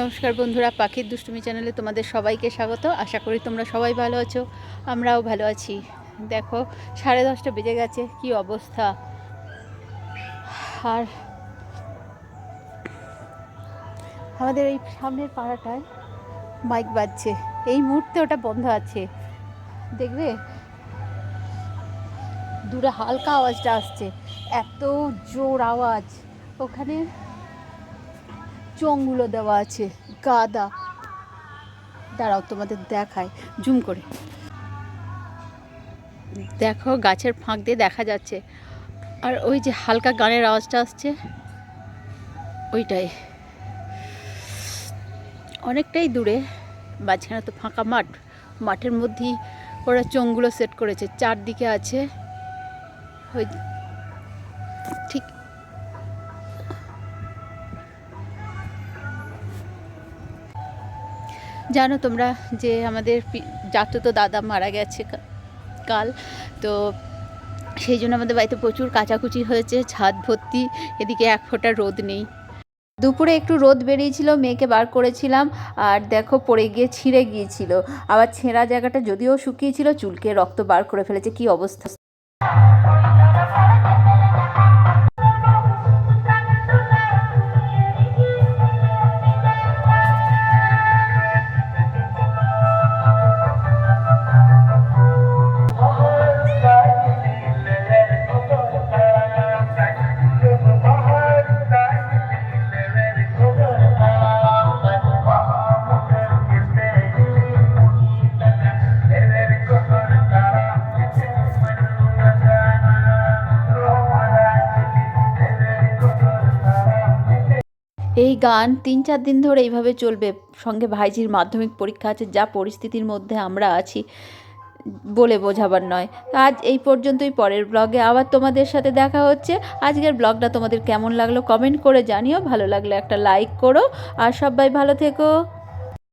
নমস্কার বন্ধুরা, পাখির দুষ্টুমি চ্যানেলে তোমাদের সবাইকে স্বাগত। আশা করি তোমরা সবাই ভালো আছো, আমরাও ভালো আছি। দেখো, সাড়ে দশটা বেজে গেছে, কি অবস্থা? আর আমাদের এই সামনের পাড়াটায় মাইক বাজছে। এই মুহূর্তে ওটা বন্ধ আছে। দেখবে? দূরে হালকা আওয়াজটা আসছে, এত জোর আওয়াজ। ওখানে চোঙগুলো দেওয়া আছে, গাদা। দাঁড়াও, তোমাদের দেখায় জুম করে। দেখো, গাছের ফাঁক দিয়ে দেখা যাচ্ছে। আর ওই যে হালকা গানের আওয়াজটা আসছে, ওইটাই। অনেকটাই দূরে, মাঝখানে তো ফাঁকা মাঠ। মাঠের মধ্যেই ওরা চোঙগুলো সেট করেছে। চারদিকে আছে। ওই জানো তোমরা যে আমাদের পি- তো দাদা মারা গেছে কাল, তো সেই জন্য আমাদের বাড়িতে প্রচুর কাচাকুচি হয়েছে, ছাদ ভর্তি, এদিকে এক ফোঁটা রোদ নেই। দুপুরে একটু রোদ বেরিয়েছিল, মেয়েকে বার করেছিলাম, আর দেখো পড়ে গিয়ে ছিঁড়ে গিয়েছিল। আবার ছেঁড়া জায়গাটা যদিও শুকিয়েছিল, চুলকে রক্ত বার করে ফেলেছে, কি অবস্থা? এই গান তিন চার দিন ধরে এইভাবে চলবে। সঙ্গে ভাইজির মাধ্যমিক পরীক্ষা আছে, যা পরিস্থিতির মধ্যে আমরা আছি বলে বোঝাবার নয়। আজ এই পর্যন্তই, পরের ব্লগে আবার তোমাদের সাথে দেখা হচ্ছে। আজকের ব্লগটা তোমাদের কেমন লাগল কমেন্ট করে জানিও। ভালো লাগলে একটা লাইক করো। আর সবাই ভালো থেকো।